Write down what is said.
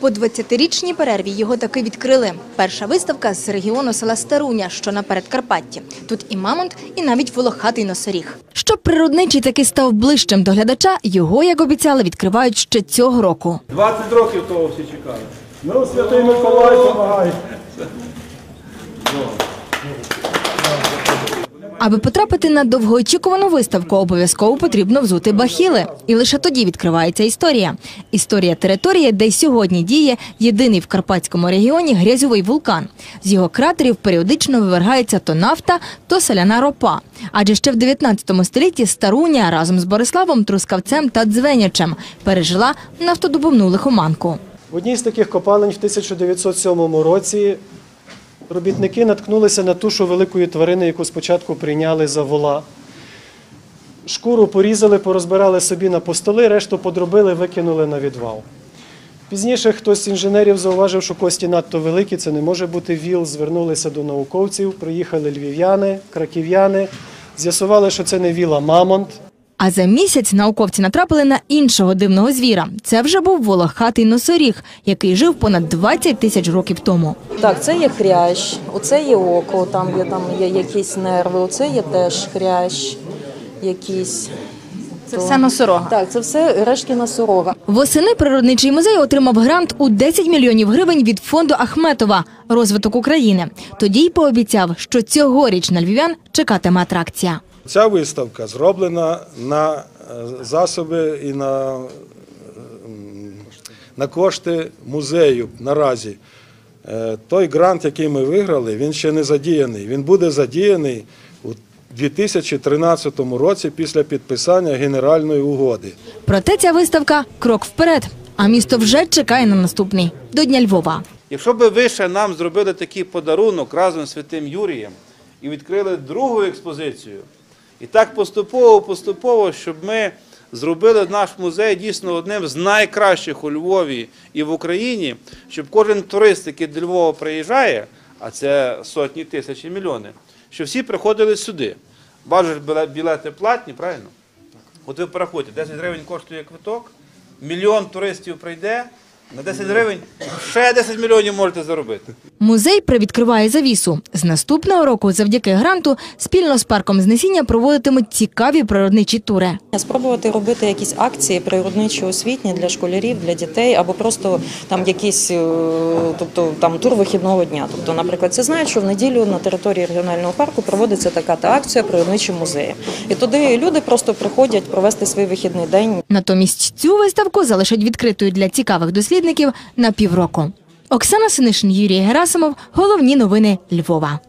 По 20-річній перерві його таки відкрили. Перша виставка з регіону села Старуня, що на Передкарпатті. Тут і мамонт, і навіть волохатий носоріг. Щоб природничий таки став ближчим до глядача, його, як обіцяли, відкривають ще цього року. 20 років того всі чекали. Ну, святий Миколай допомагає. Аби потрапити на довгоочікувану виставку, обов'язково потрібно взути бахіли. І лише тоді відкривається історія. Історія території, де й сьогодні діє єдиний в Карпатському регіоні грязьовий вулкан. З його кратерів періодично вивергається то нафта, то соляна ропа. Адже ще в 19 столітті Старуня разом з Бориславом Трускавцем та Дзвенячем пережила нафтодобувну лихоманку. В одній з таких копалень в 1907 році робітники наткнулися на тушу великої тварини, яку спочатку прийняли за вола. Шкуру порізали, порозбирали собі на постоли, решту подробили, викинули на відвал. Пізніше хтось з інженерів зауважив, що кості надто великі, це не може бути віл. Звернулися до науковців, приїхали львів'яни, краків'яни, з'ясували, що це не віл, а мамонт. А за місяць науковці натрапили на іншого дивного звіра. Це вже був волохатий носоріг, який жив понад 20 тисяч років тому. Так, це є хрящ, оце є око, там є, там є якісь нерви, оце є теж хрящ якийсь. Це все носорога. Так, це все рештки носорога. Восени природничий музей отримав грант у 10 мільйонів гривень від фонду Ахметова «Розвиток України». Тоді й пообіцяв, що цьогоріч на львів'ян чекатиме атракція. Ця виставка зроблена на е, засоби і на, е, на кошти музею наразі. Е, Той грант, який ми виграли, він ще не задіяний. Він буде задіяний у 2013 році після підписання генеральної угоди. Проте ця виставка – крок вперед, а місто вже чекає на наступний – до Дня Львова. Якщо б ви ще нам зробили такий подарунок разом з Святим Юрієм і відкрили другу експозицію, і так поступово, поступово, щоб ми зробили наш музей дійсно одним з найкращих у Львові і в Україні, щоб кожен турист, який до Львова приїжджає, а це сотні тисяч і мільйони, щоб всі приходили сюди. Бажаш білети платні, правильно? От ви порахуйте, 10 гривень коштує квиток, мільйон туристів прийде, на 10 гривень ще 10 мільйонів можете заробити. Музей привідкриває завісу. З наступного року, завдяки гранту, спільно з парком Знесіння проводитимуть цікаві природничі тури. Спробувати робити якісь акції природничі освітні для школярів, для дітей, або просто там якісь, е, тобто там тур вихідного дня. Тобто, наприклад, це знають, що в неділю на території регіонального парку проводиться така та акція природничі музеї. І туди люди просто приходять провести свій вихідний день. Натомість цю виставку залишать відкритою для цікавих дослідників на півроку. Оксана Синишин, Юрій Герасимов. Головні новини Львова.